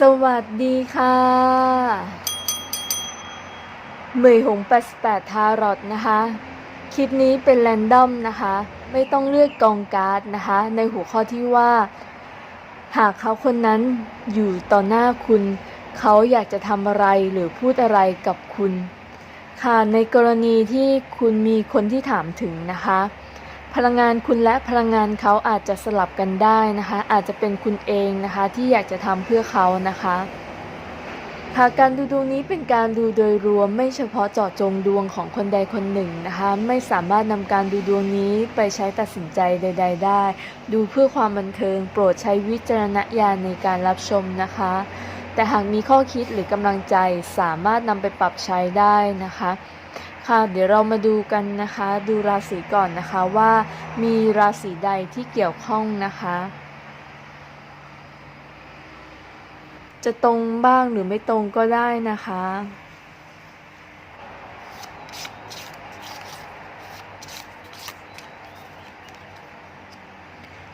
สวัสดีค่ะเหมยหง88ทารอตนะคะ คลิปนี้เป็นแรนดอมนะคะ ไม่ต้องเลือกกองการ์ดนะคะ ในหัวข้อที่ว่า หากเขาคนนั้นอยู่ต่อหน้าคุณ เขาอยากจะทำอะไรหรือพูดอะไรกับคุณ ค่ะ ในกรณีที่คุณมีคนที่ถามถึงนะคะ พลังงานคุณและพลังงานเขาอาจจะสลับกันได้นะคะ อาจจะเป็นคุณเองนะคะที่อยากจะทำเพื่อเขานะคะค่ะการดูดวงนี้เป็นการดูโดยรวมไม่เฉพาะเจาะจงดวงของคนใดคนหนึ่งนะคะ ไม่สามารถนำการดูดวงนี้ไปใช้ตัดสินใจใด ๆ ได้ ดูเพื่อความบันเทิง โปรดใช้วิจารณญาณในการรับชมนะคะ แต่หากมีข้อคิดหรือกำลังใจสามารถนำไปปรับใช้ได้นะคะ ค่ะเดี๋ยวเรามาดูกันนะคะดูราศีก่อนนะคะว่ามีราศีใดที่เกี่ยวข้องนะคะ จะตรงบ้างหรือไม่ตรงก็ได้นะคะ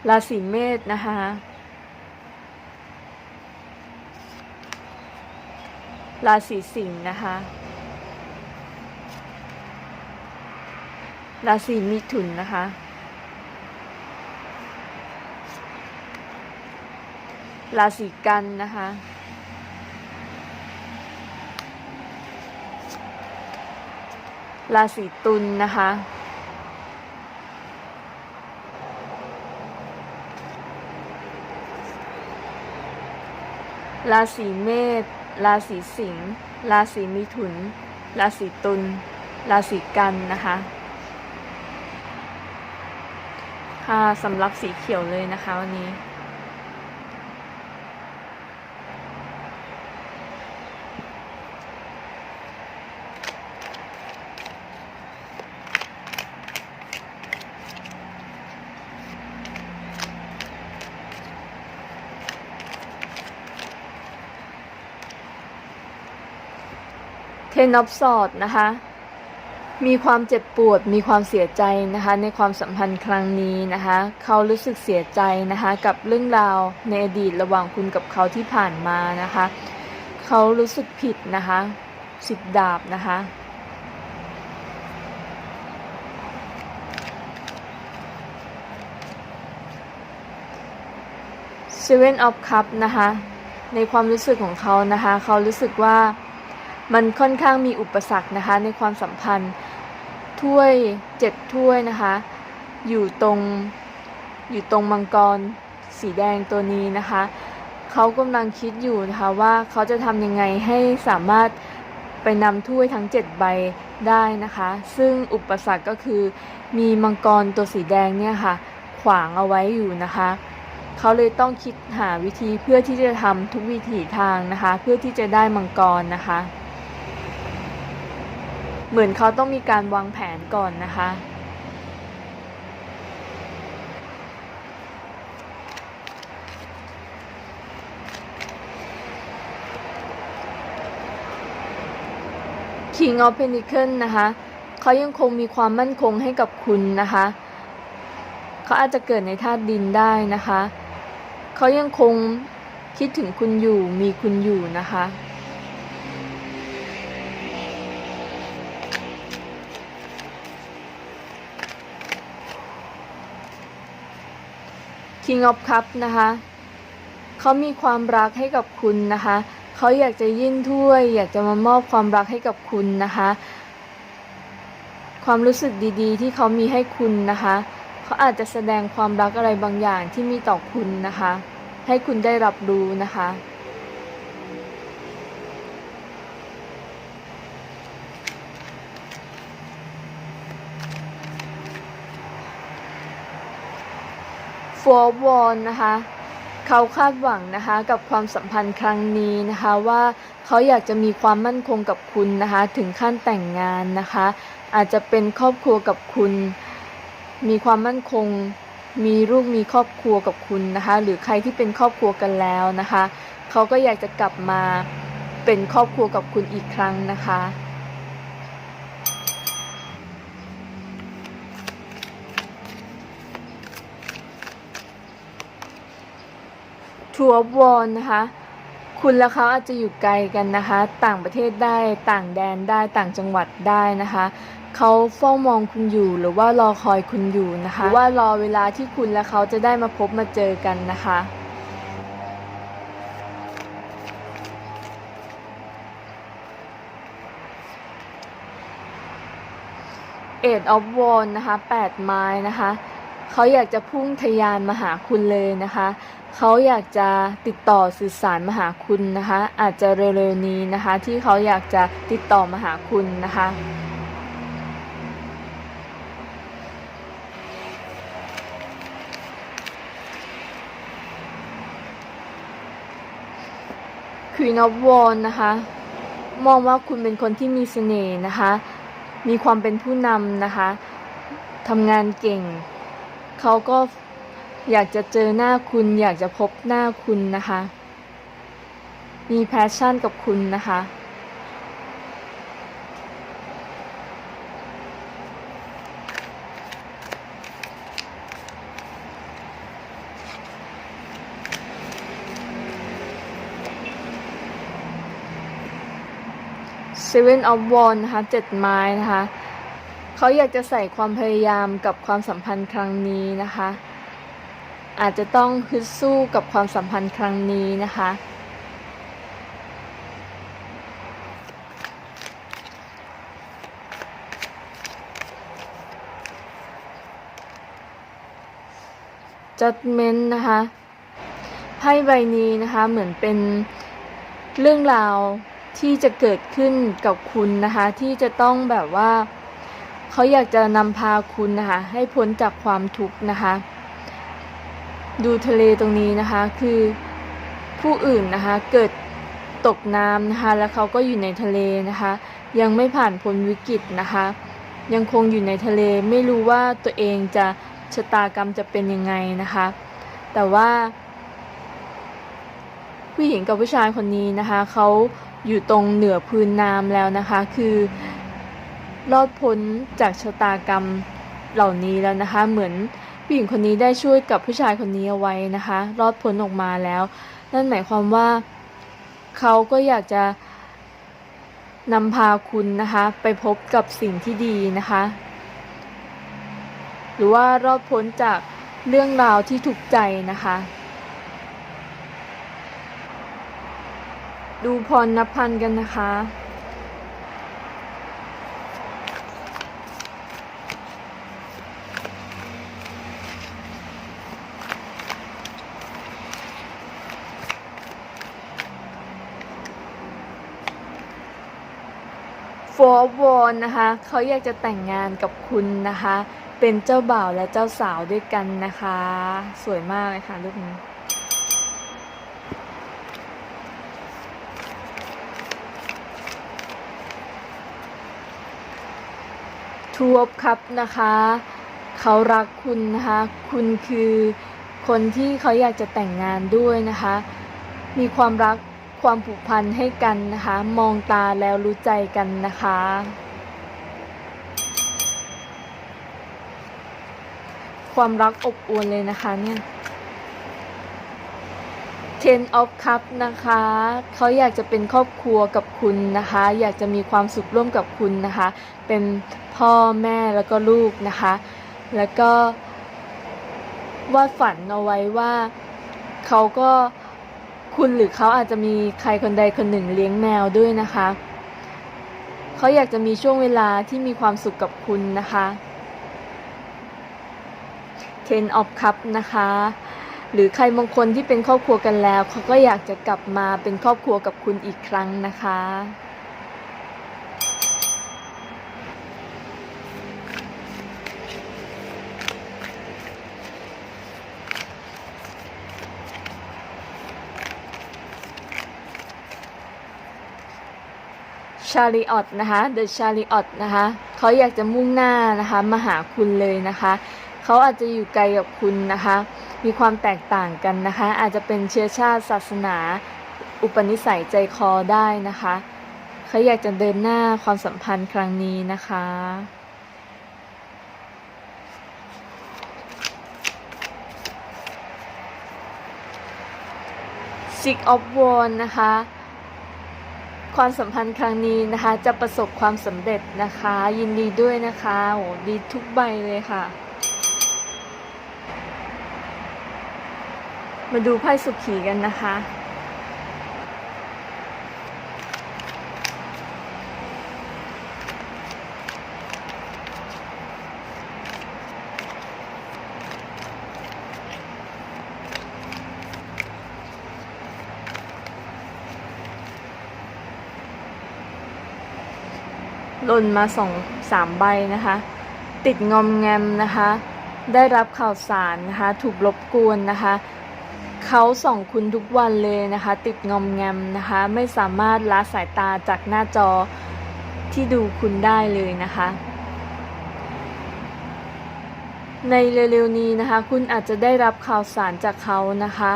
ราศีเมษนะคะราศีสิงห์นะคะ ราศีมิถุนนะคะ ราศีกันนะคะ ราศีตุลนนะคะ ราศีเมษ ราศีสิงห์ ราศีมิถุน ราศีตุล ราศีกันนะคะ ค่ะสำหรับสีเขียวเลยนะคะวันนี้ เทนอฟสอดนะคะ มีความเจ็บปวด มีความเสียใจนะคะ ในความสัมพันธ์ครั้งนี้นะคะ เขารู้สึกเสียใจนะคะ กับเรื่องราวในอดีตระหว่างคุณกับเขาที่ผ่านมานะคะ เขารู้สึกผิดนะคะสิบดาบนะคะ Seven of Cup นะคะ ในความรู้สึกของเขานะคะ เขารู้สึกว่า มันค่อนข้างมีอุปสรรคนะคะในความสัมพันธ์ถ้วยเจ็ดถ้วยนะคะ อยู่ตรงอยู่ตรงมังกรสีแดงตัวนี้นะคะเขากำลังคิดอยู่นะคะว่าเขาจะทำยังไงให้สามารถไปนำถ้วยทั้ง 7 ใบได้นะคะ ซึ่งอุปสรรคก็คือมีมังกรตัวสีแดงเนี่ยค่ะ ขวางเอาไว้อยู่นะคะ เขาเลยต้องคิดหาวิธีเพื่อที่จะทำทุกวิถีทางนะคะ เพื่อที่จะได้มังกรนะคะ เหมือนเขาต้องมีการวางแผนก่อนนะคะ King of Pentacle นะคะเขายังคงมีความมั่นคงให้กับคุณนะคะ เขาอาจจะเกิดในธาตุดินได้นะคะ เขายังคงคิดถึงคุณอยู่มีคุณอยู่นะคะ King of Cup นะคะเขามีความรักให้กับคุณนะคะเขาอยากจะยื่นถ้วย อยากจะมามอบความรักให้กับคุณนะคะ ความรู้สึกดีๆ ที่เขามีให้คุณนะคะเขาอาจจะแสดงความรักอะไรบางอย่างที่มีต่อคุณนะคะ ให้คุณได้รับรู้นะคะ ฟัววอนนะคะเขาคาดหวังนะคะกับความสัมพันธ์ครั้งนี้นะคะว่าเขาอยากจะมีความมั่นคงกับคุณนะคะถึงขั้นแต่งงานนะคะอาจจะเป็นครอบครัวกับคุณ มีความมั่นคง มีลูกมีครอบครัวกับคุณนะคะหรือใครที่เป็นครอบครัวกันแล้วนะคะเขาก็อยากจะกลับมาเป็นครอบครัวกับคุณอีกครั้งนะคะ ทัวร์วอนนะคะ คุณและเขาอาจจะอยู่ไกลกันนะคะ ต่างประเทศได้ต่างแดนได้ต่างจังหวัดได้นะคะเขาเฝ้ามองคุณอยู่หรือว่ารอคอยคุณอยู่นะคะหรือว่ารอเวลาที่คุณและเขาจะได้มาพบมาเจอกันนะคะเอ็ดออฟวอนนะคะ8ไม้นะคะ เขาอยากจะพุ่งทะยานมาหาคุณเลยนะคะ เขาอยากจะติดต่อสื่อสารมาหาคุณนะคะ อาจจะเร็วๆนี้นะคะ ที่เขาอยากจะติดต่อมาหาคุณนะคะ ควีนอฟวอนนะคะ มองว่าคุณเป็นคนที่มีเสน่ห์นะคะ มีความเป็นผู้นำนะคะทำงานเก่ง เขาก็อยากจะเจอหน้าคุณ อยากจะพบหน้าคุณนะคะ มีแพชชั่นกับคุณนะคะ Seven of Wands นะคะเจ็ดไม้นะคะ เขาอยากจะใส่ความพยายามกับความสัมพันธ์ครั้งนี้นะคะ อาจจะต้องฮึดสู้กับความสัมพันธ์ครั้งนี้นะคะ Judgment นะคะไพ่ใบนี้นะคะเหมือนเป็นเรื่องราวที่จะเกิดขึ้นกับคุณนะคะ ที่จะต้องแบบว่า เขาอยากจะนำพาคุณนะคะให้พ้นจากความทุกข์นะคะ ดูทะเลตรงนี้นะคะคือผู้อื่นนะคะเกิดตกน้ำนะคะแล้วเขาก็อยู่ในทะเลนะคะ ยังไม่ผ่านพ้นวิกฤตนะคะ ยังคงอยู่ในทะเลไม่รู้ว่าตัวเองจะชะตากรรมจะเป็นยังไงนะคะ แต่ว่า ผู้หญิงกับผู้ชายคนนี้นะคะเขาอยู่ตรงเหนือพื้นน้ำแล้วนะคะ คือ รอดพ้นจากชะตากรรมเหล่านี้แล้วนะคะ เหมือนผู้หญิงคนนี้ได้ช่วยกับผู้ชายคนนี้เอาไว้นะคะ รอดพ้นออกมาแล้ว นั่นหมายความว่าเขาก็อยากจะนำพาคุณนะคะ ไปพบกับสิ่งที่ดีนะคะ หรือว่ารอดพ้นจากเรื่องราวที่ทุกข์ใจนะคะ ดูพรนับพันกันนะคะ ฟอร์วอนนะคะเขาอยากจะแต่งงานกับคุณนะคะ เป็นเจ้าบ่าวและเจ้าสาวด้วยกันนะคะ สวยมากเลยค่ะรูปนี้ทูบครับนะคะเขารักคุณนะคะ คุณคือคนที่เขาอยากจะแต่งงานด้วยนะคะ มีความรัก ความผูกพันให้กันนะคะ มองตาแล้วรู้ใจกันนะคะ ความรักอบอวลเลยนะคะเนี่ย Ten of Cup นะคะ เขาอยากจะเป็นครอบครัวกับคุณนะคะ อยากจะมีความสุขร่วมกับคุณนะคะ เป็นพ่อแม่แล้วก็ลูกนะคะ แล้วก็วาดฝันเอาไว้ว่าเขาก็ คุณหรือเขาอาจจะมีใครคนใดคนหนึ่งเลี้ยงแมวด้วยนะคะ เขาอยากจะมีช่วงเวลาที่มีความสุขกับคุณนะคะ Ten of Cup นะคะ หรือใครบางคนที่เป็นครอบครัวกันแล้ว เขาก็อยากจะกลับมาเป็นครอบครัวกับคุณอีกครั้งนะคะาริออตนะคะเดอะชาริออตนะคะเขาอยากจะมุ่งหน้านะคะมาหาคุณเลยนะคะเขาอาจจะอยู่ไกลกับคุณนะคะ มีความแตกต่างกันนะคะ อาจจะเป็นเชื้อชาติศาสนา อุปนิสัยใจคอได้นะคะเขาอยากจะเดินหน้าความสัมพันธ์ครั้งนี้นะคะส Six of Wands นะคะ ความสัมพันธ์ครั้งนี้นะคะ จะประสบความสำเร็จนะคะ ยินดีด้วยนะคะโอ้ดีทุกใบเลยค่ะ มาดูไพ่สุขีกันนะคะ หล่นมาสองสามใบนะคะ ติดงอมแงมนะคะ ได้รับข่าวสารนะคะ ถูกรบกวนนะคะเขาส่องคุณทุกวันเลยนะคะ ติดงอมแงมนะคะ ไม่สามารถละสายตาจากหน้าจอที่ดูคุณได้เลยนะคะ ในเร็วๆนี้นะคะ คุณอาจจะได้รับข่าวสารจากเขานะคะ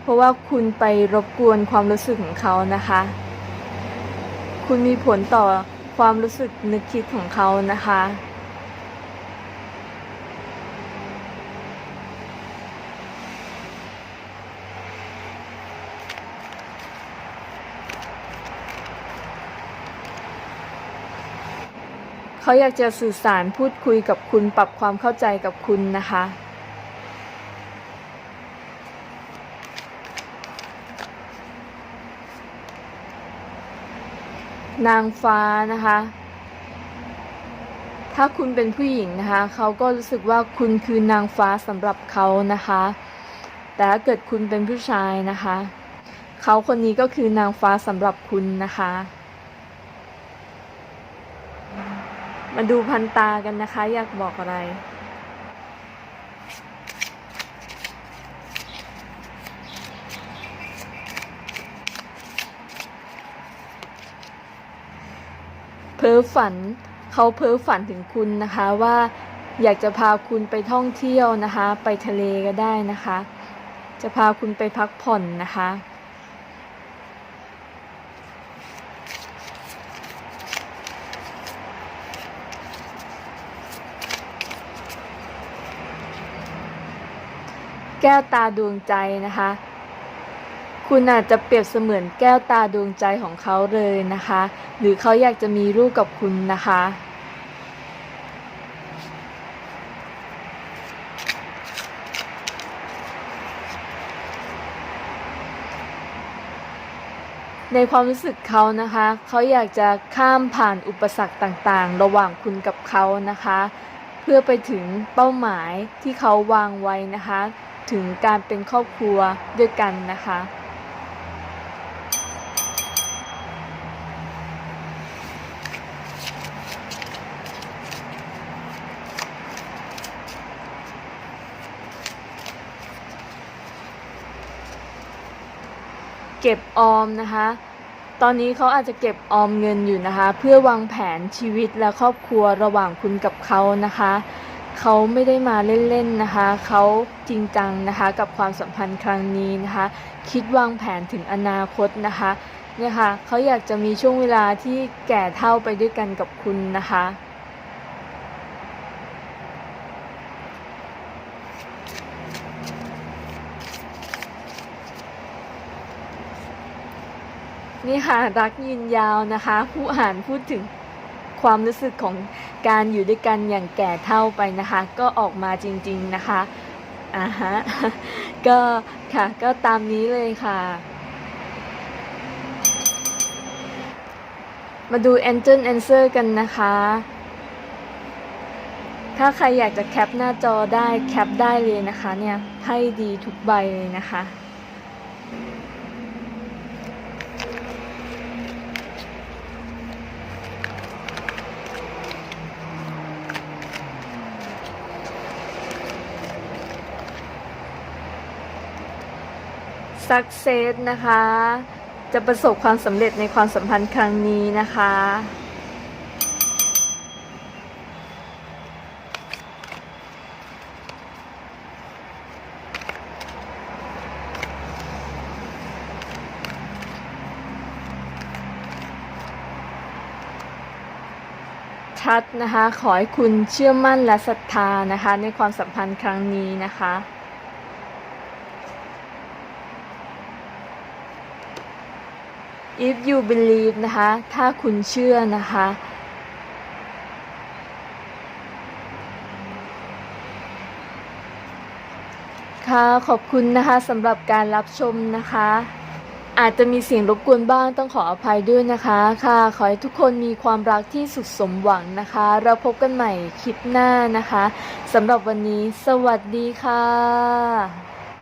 เพราะว่าคุณไปรบกวนความรู้สึกของเขานะคะ คุณมีผลต่อ ความรู้สึกนึกคิดของเขานะคะ เขาอยากจะสื่อสารพูดคุยกับคุณปรับความเข้าใจกับคุณนะคะ นางฟ้านะคะ ถ้าคุณเป็นผู้หญิงนะคะ เขาก็รู้สึกว่าคุณคือนางฟ้าสำหรับเขานะคะ แต่ถ้าเกิดคุณเป็นผู้ชายนะคะ เขาคนนี้ก็คือนางฟ้าสำหรับคุณนะคะ มาดูพันตากันนะคะ อยากบอกอะไร เพ้อฝัน เขาเพ้อฝันถึงคุณนะคะว่าอยากจะพาคุณไปท่องเที่ยวนะคะ ไปทะเลก็ได้นะคะ จะพาคุณไปพักผ่อนนะคะ แก้วตาดวงใจนะคะ คุณอาจจะเปรียบเสมือนแก้วตาดวงใจของเขาเลยนะคะ หรือเขาอยากจะมีลูกกับคุณนะคะ ในความรู้สึกเขานะคะ เขาอยากจะข้ามผ่านอุปสรรคต่างๆ ระหว่างคุณกับเขานะคะ เพื่อไปถึงเป้าหมายที่เขาวางไว้นะคะถึงการเป็นครอบครัวด้วยกันนะคะ เก็บออมนะคะ ตอนนี้เขาอาจจะเก็บออมเงินอยู่นะคะ เพื่อวางแผนชีวิตและครอบครัวระหว่างคุณกับเขานะคะเขาไม่ได้มาเล่นๆนะคะ เขาจริงจังนะคะกับความสัมพันธ์ครั้งนี้นะคะ คิดวางแผนถึงอนาคตนะคะเนี่ยค่ะเขาอยากจะมีช่วงเวลาที่แก่เท่าไปด้วยกันกับคุณนะคะ นี่ค่ะรักยืนยาวนะคะ ผู้อ่านพูดถึงความรู้สึกของการอยู่ด้วยกันอย่างแก่เท่าไปนะคะ ก็ออกมาจริง ๆนะคะอ่าฮะก็ค่ะก็ตามนี้เลยค่ะ มาดู Angel Answer กันนะคะ ถ้าใครอยากจะแคปหน้าจอได้แคปได้เลยนะคะเนี่ยไพ่ดีทุกใบเลยนะคะ Success นะคะ จะประสบความสำเร็จในความสัมพันธ์ครั้งนี้นะคะ ชัดนะคะ ขอให้คุณเชื่อมั่นและศรัทธานะคะ ในความสัมพันธ์ครั้งนี้นะคะ if you believe นะคะ ถ้าคุณเชื่อนะคะ ค่ะขอบคุณนะคะสำหรับการรับชมนะคะ อาจจะมีเสียงรบกวนบ้างต้องขออภัยด้วยนะคะ ค่ะ ขอให้ทุกคนมีความรักที่สุดสมหวังนะคะ เราพบกันใหม่คลิปหน้านะคะสำหรับวันนี้ สวัสดีค่ะ